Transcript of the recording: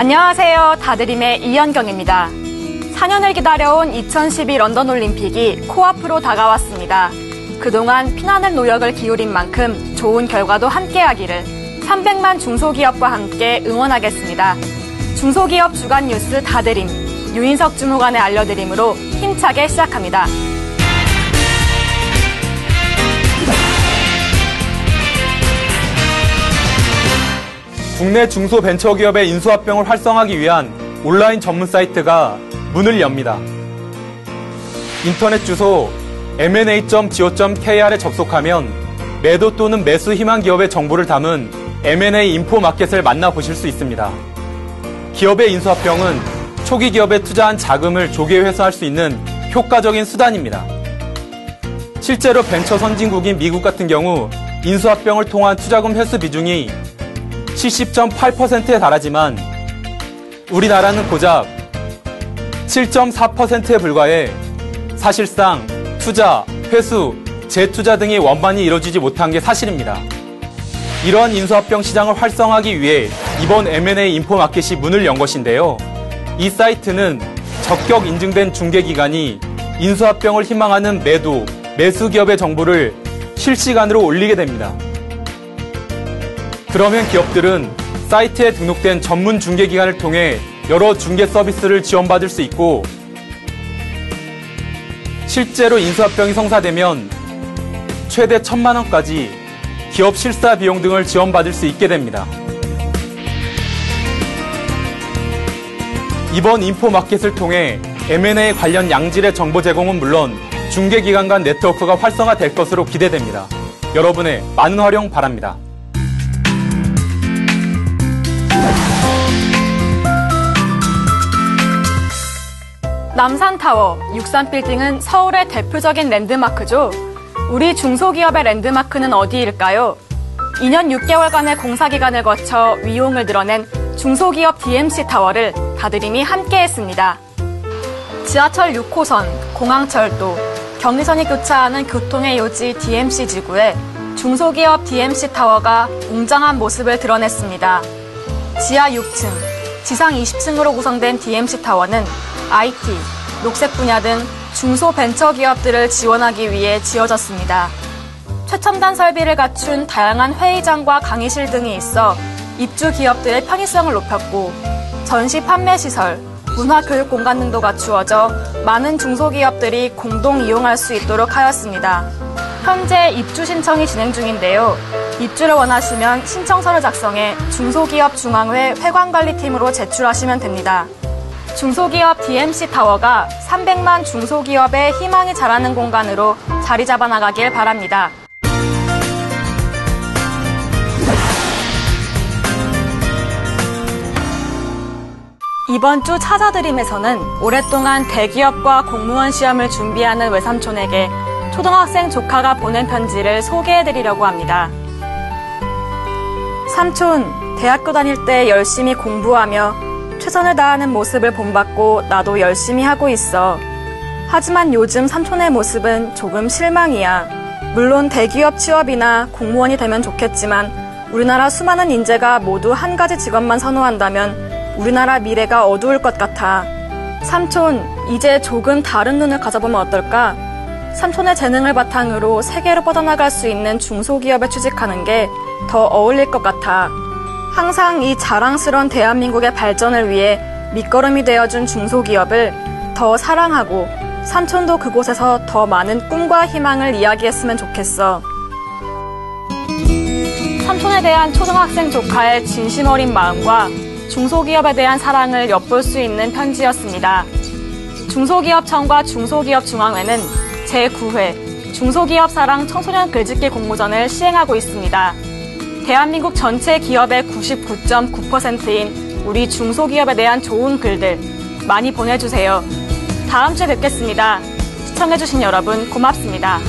안녕하세요. 다드림의 이현경입니다. 4년을 기다려온 2012 런던 올림픽이 코앞으로 다가왔습니다. 그동안 피나는 노력을 기울인 만큼 좋은 결과도 함께하기를 300만 중소기업과 함께 응원하겠습니다. 중소기업 주간 뉴스 다드림 유인석 주무관의 알려드림으로 힘차게 시작합니다. 국내 중소벤처기업의 인수합병을 활성화하기 위한 온라인 전문 사이트가 문을 엽니다. 인터넷 주소 mna.go.kr에 접속하면 매도 또는 매수 희망 기업의 정보를 담은 M&A 인포 마켓을 만나보실 수 있습니다. 기업의 인수합병은 초기 기업에 투자한 자금을 조기에 회수할 수 있는 효과적인 수단입니다. 실제로 벤처 선진국인 미국 같은 경우 인수합병을 통한 투자금 회수 비중이 70.8%에 달하지만 우리나라는 고작 7.4%에 불과해 사실상 투자, 회수, 재투자 등이 원만히 이뤄지지 못한 게 사실입니다. 이러한 인수합병 시장을 활성화하기 위해 이번 M&A 인포마켓이 문을 연 것인데요. 이 사이트는 적격 인증된 중개기관이 인수합병을 희망하는 매도, 매수 기업의 정보를 실시간으로 올리게 됩니다. 그러면 기업들은 사이트에 등록된 전문 중개기관을 통해 여러 중개 서비스를 지원받을 수 있고 실제로 인수합병이 성사되면 최대 천만 원까지 기업 실사 비용 등을 지원받을 수 있게 됩니다. 이번 인포마켓을 통해 M&A 관련 양질의 정보 제공은 물론 중개기관 간 네트워크가 활성화될 것으로 기대됩니다. 여러분의 많은 활용 바랍니다. 남산타워, 육산빌딩은 서울의 대표적인 랜드마크죠. 우리 중소기업의 랜드마크는 어디일까요? 2년 6개월간의 공사기간을 거쳐 위용을 드러낸 중소기업 DMC 타워를 다드림이 함께 했습니다. 지하철 6호선, 공항철도, 경리선이 교차하는 교통의 요지 DMC 지구에 중소기업 DMC 타워가 웅장한 모습을 드러냈습니다. 지하 6층, 지상 20층으로 구성된 DMC 타워는 IT, 녹색 분야 등 중소 벤처 기업들을 지원하기 위해 지어졌습니다. 최첨단 설비를 갖춘 다양한 회의장과 강의실 등이 있어 입주 기업들의 편의성을 높였고 전시 판매 시설, 문화 교육 공간 등도 갖추어져 많은 중소기업들이 공동 이용할 수 있도록 하였습니다. 현재 입주 신청이 진행 중인데요. 입주를 원하시면 신청서를 작성해 중소기업 중앙회 회관관리팀으로 제출하시면 됩니다. 중소기업 DMC 타워가 300만 중소기업의 희망이 자라는 공간으로 자리 잡아 나가길 바랍니다. 이번 주 찾아드림에서는 오랫동안 대기업과 공무원 시험을 준비하는 외삼촌에게 초등학생 조카가 보낸 편지를 소개해드리려고 합니다. 삼촌, 대학교 다닐 때 열심히 공부하며 최선을 다하는 모습을 본받고 나도 열심히 하고 있어. 하지만 요즘 삼촌의 모습은 조금 실망이야. 물론 대기업 취업이나 공무원이 되면 좋겠지만 우리나라 수많은 인재가 모두 한 가지 직업만 선호한다면 우리나라 미래가 어두울 것 같아. 삼촌, 이제 조금 다른 눈을 가져보면 어떨까? 삼촌의 재능을 바탕으로 세계로 뻗어나갈 수 있는 중소기업에 취직하는 게 더 어울릴 것 같아. 항상 이 자랑스러운 대한민국의 발전을 위해 밑거름이 되어준 중소기업을 더 사랑하고 삼촌도 그곳에서 더 많은 꿈과 희망을 이야기했으면 좋겠어. 삼촌에 대한 초등학생 조카의 진심 어린 마음과 중소기업에 대한 사랑을 엿볼 수 있는 편지였습니다. 중소기업청과 중소기업중앙회는 제9회 중소기업 사랑 청소년 글짓기 공모전을 시행하고 있습니다. 대한민국 전체 기업의 99.9%인 우리 중소기업에 대한 좋은 글들 많이 보내주세요. 다음 주에 뵙겠습니다. 시청해주신 여러분 고맙습니다.